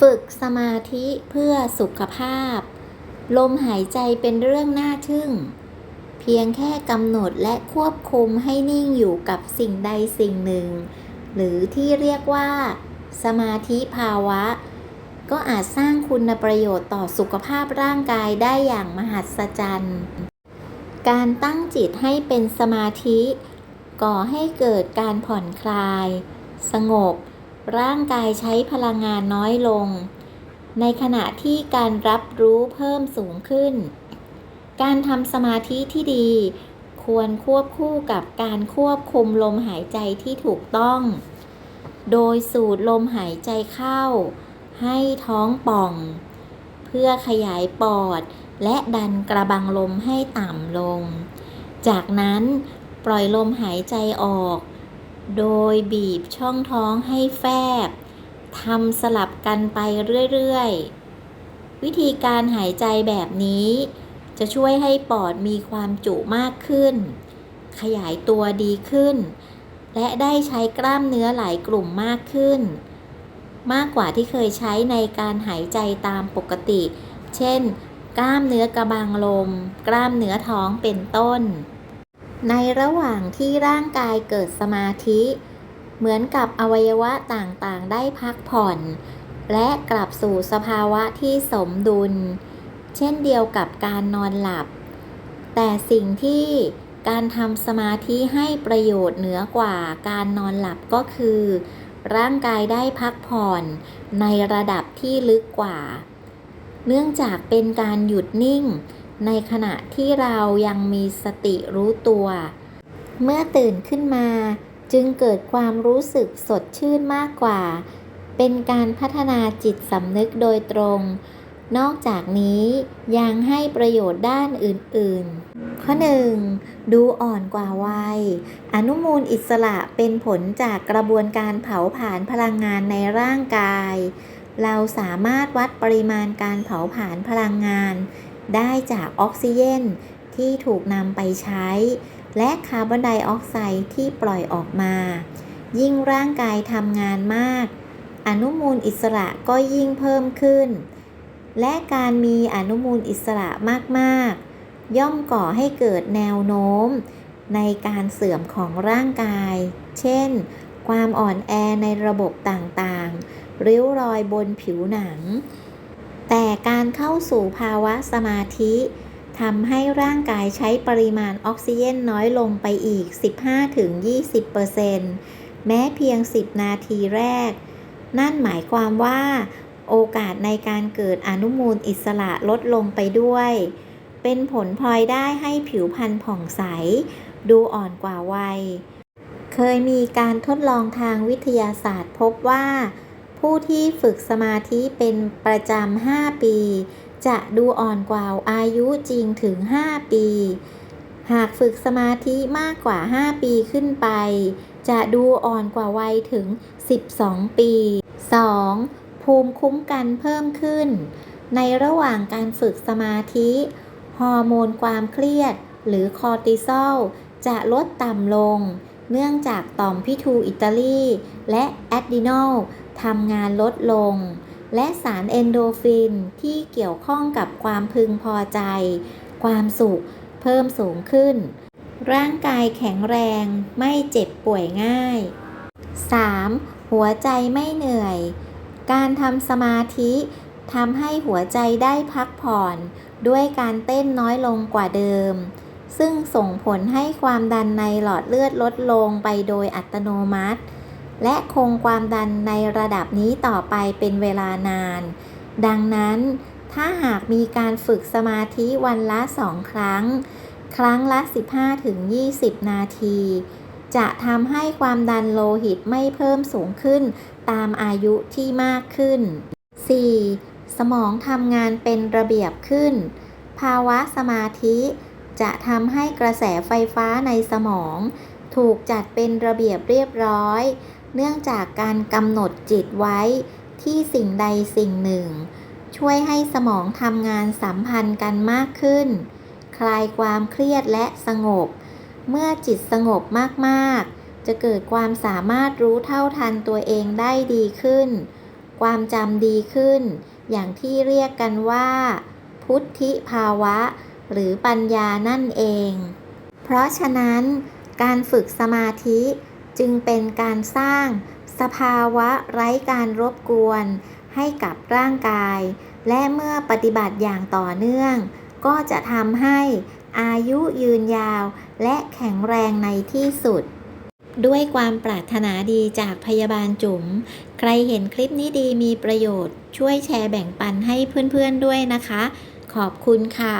ฝึกสมาธิเพื่อสุขภาพ ลมหายใจเป็นเรื่องน่าทึ่ง เพียงแค่กำหนดและควบคุมให้นิ่งอยู่กับสิ่งใดสิ่งหนึ่ง หรือที่เรียกว่า สมาธิภาวะ ก็อาจสร้างคุณประโยชน์ต่อสุขภาพร่างกายได้อย่างมหัศจรรย์ การตั้งจิตให้เป็นสมาธิ ก่อให้เกิดการผ่อนคลาย สงบ ร่างกายใช้พลังงานน้อยลง ในขณะที่การรับรู้เพิ่มสูงขึ้น การทำสมาธิที่ดี ควรควบคู่กับการควบคุมลมหายใจที่ถูกต้อง โดยสูดลมหายใจเข้า ให้ท้องป่อง เพื่อขยายปอด และดันกระบังลมให้ต่ำลง จากนั้นปล่อยลมหายใจออก โดยบีบช่องท้องให้แฟบทำสลับกันไปเรื่อยๆ วิธีการหายใจแบบนี้ จะช่วยให้ปอดมีความจุมากขึ้น ขยายตัวดีขึ้น และได้ใช้กล้ามเนื้อหลายกลุ่มมากขึ้น มากกว่าที่เคยใช้ในการหายใจตามปกติ เช่น กล้ามเนื้อกระบังลม กล้ามเนื้อท้องเป็นต้น ในระหว่างที่ร่างกายเกิดสมาธิ เหมือนกับอวัยวะต่างๆ ได้พักผ่อน และกลับสู่สภาวะที่สมดุล เช่นเดียวกับการนอนหลับ แต่สิ่งที่การทำสมาธิให้ประโยชน์เหนือกว่าการนอนหลับก็คือ ร่างกายได้พักผ่อนในระดับที่ลึกกว่า เนื่องจากเป็นการหยุดนิ่ง ในขณะที่เรายังมีสติรู้ตัว เมื่อตื่นขึ้นมา จึงเกิดความรู้สึกสดชื่นมากกว่า เป็นการพัฒนาจิตสำนึกโดยตรง นอกจากนี้ยังให้ประโยชน์ด้านอื่นๆ ข้อ 1. ดูอ่อนกว่าวัย อนุมูลอิสระเป็นผลจากกระบวนการเผาผลาญพลังงานในร่างกาย เราสามารถวัดปริมาณการเผาผลาญพลังงาน ได้จากออกซิเจนที่ถูกนำไปใช้ และคาร์บอนไดออกไซด์ที่ปล่อยออกมา ยิ่งร่างกายทำงานมาก อนุมูลอิสระก็ยิ่งเพิ่มขึ้น และการมีอนุมูลอิสระมากๆ ย่อมก่อให้เกิดแนวโน้ม ในการเสื่อมของร่างกาย เช่น ความอ่อนแอในระบบต่างๆ ริ้วรอยบนผิวหนัง แต่การเข้าสู่ภาวะสมาธิทำให้ร่างกายใช้ปริมาณออกซิเจนน้อยลงไปอีก 15-20%แม้เพียง 10 นาทีแรก นั่นหมายความว่า โอกาสในการเกิดอนุมูลอิสระลดลงไปด้วย เป็นผลพลอยได้ให้ผิวพรรณผ่องใส ดูอ่อนกว่าวัย เคยมีการทดลองทางวิทยาศาสตร์พบว่า ผู้ที่ฝึกสมาธิเป็นประจำ 5 ปี จะดูอ่อนกว่าอายุจริงถึง 5 ปี หากฝึกสมาธิมากกว่า 5 ปีขึ้นไป จะดูอ่อนกว่าวัยถึง 12 ปี 2. ภูมิคุ้มกันเพิ่มขึ้น ในระหว่างการฝึกสมาธิ ฮอร์โมนความเครียด หรือคอร์ติซอลจะลดต่ำลง เนื่องจากต่อมพิทูอิตาลี และแอดรีนัล ทำงานลดลง และสารเอนโดฟินที่เกี่ยวข้องกับความพึงพอใจ ความสุขเพิ่มสูงขึ้น ร่างกายแข็งแรงไม่เจ็บป่วยง่าย 3. หัวใจไม่เหนื่อย การทำสมาธิทำให้หัวใจได้พักผ่อน ด้วยการเต้นน้อยลงกว่าเดิม ซึ่งส่งผลให้ความดันในหลอดเลือดลดลงไปโดยอัตโนมัติ และคงความดันในระดับนี้ต่อไปเป็นเวลานาน ดังนั้น ถ้าหากมีการฝึกสมาธิวันละสองครั้ง ครั้งละ 15-20 นาที จะทำให้ความดันโลหิตไม่เพิ่มสูงขึ้นตามอายุที่มากขึ้น 4. สมองทำงานเป็นระเบียบขึ้น ภาวะสมาธิจะทำให้กระแสไฟฟ้าในสมอง ถูกจัดเป็นระเบียบเรียบร้อย เนื่องจากการกำหนดจิตไว้ที่สิ่งใดสิ่งหนึ่ง ช่วยให้สมองทำงานสัมพันธ์กันมากขึ้น คลายความเครียดและสงบ เมื่อจิตสงบมากๆ จะเกิดความสามารถรู้เท่าทันตัวเองได้ดีขึ้น ความจำดีขึ้น อย่างที่เรียกกันว่า พุทธิภาวะ หรือปัญญานั่นเอง เพราะฉะนั้นการฝึกสมาธิ จึงเป็นการสร้างสภาวะไร้การรบกวน ให้กับร่างกาย และเมื่อปฏิบัติอย่างต่อเนื่อง ก็จะทำให้อายุยืนยาวและแข็งแรงในที่สุด ด้วยความปรารถนาดีจากพยาบาลจุ๋ม ใครเห็นคลิปนี้ดีมีประโยชน์ ช่วยแชร์แบ่งปันให้เพื่อนๆด้วยนะคะ ขอบคุณค่ะ